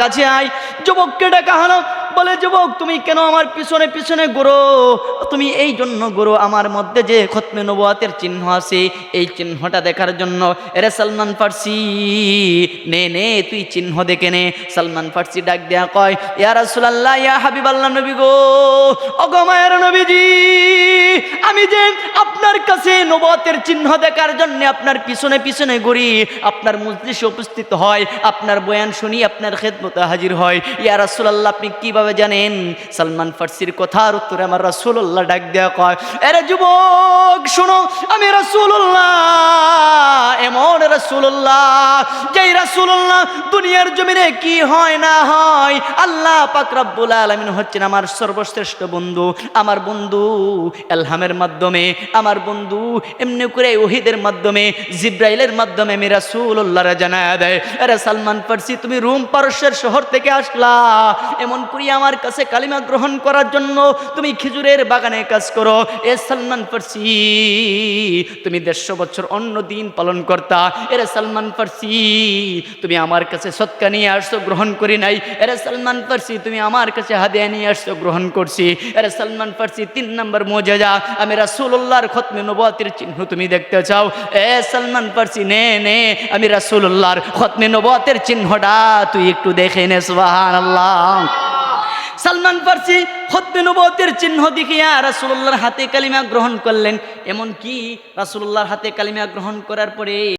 কাছে আয়। যুবককে ডাকা হলো বলে, যুবক, তুমি কেন আমার পিছনে পিছনে ঘুরো? তুমি এই জন্য ঘুরো। আমার মধ্যে যে খতমে নবাতের চিহ্ন আছে, এই চিহ্নটা দেখার জন্য। এরে সালমান ফার্সি, নে নে, তুই চিহ্ন দেখে নে। সালমান ফার্সি ডাক দেয়া কয়, ইয়া রাসূলুল্লাহ, ইয়া হাবিবাল্লাহ নবী গো। ওগো মায়ের নবীজি, আমি যে আপনার কাছে নবতের চিহ্ন দেখার জন্য আপনার পিছনে পিছনে ঘুরি, আপনার মজলিসে উপস্থিত হয়, আপনার বয়ান শুনি, আপনার খেদমতে হাজির হয়। ইয়া রাসুলাল্লাহ, আপনি কীভাবে জানেন? সালমান ফার্সির কথার উত্তরে আমার রাসুল্লাহ ডাক দেওয়া কয়, এরে যুবক, শুনো, আমি রাসূলুল্লাহ এমন দুনিয়ার জমিনে কি হয় না হয়, আল্লাহ পাক রব্বুল হচ্ছেন আমার সর্বশ্রেষ্ঠ বন্ধু। আমার বন্ধু এলহামের মাধ্যমে, আমার বন্ধু এমনি করে ওহিদের মাধ্যমে, জিব্রাইলের মাধ্যমে আমি রাসূলুল্লাহরা জানায় দেয়, আরে সালমান ফার্সি, তুমি রুম পারস্যের শহর থেকে আসলা। এমন করি আমার কাছে কালিমা গ্রহণ করার জন্য তুমি খেজুরের বাগানে কাজ করো। এ সালমান ফার্সি, তুমি দেড়শো বছর অন্য দিন পালন করতা। এরে সালমান ফার্সি, তুমি আমার কাছে সৎকা নিয়ে আসছো, গ্রহণ করি নাই। এরে সালমান ফার্সি, তুমি আমার কাছে হাদিয়া নিয়ে আসছো, গ্রহণ করছি। এরে সালমান ফার্সি, তিন নম্বর মোজেজা, আমি রাসূলুল্লাহর খতমে নবুয়তের চিহ্ন তুমি দেখতে চাও। এ সালমান ফার্সি, নে নে, আমি রাসূলুল্লাহর খতমে নবুয়তের চিহ্নটা তুই একটু দেখে নে, সুবহানাল্লাহ। সালমান ফার্সি হত্যে নবতের চিহ্ন দেখিয়া রাসূলুল্লাহর হাতে কালিমা গ্রহণ করলেন। এমন কি রাসূলুল্লাহর হাতে কালিমা গ্রহণ করার পরে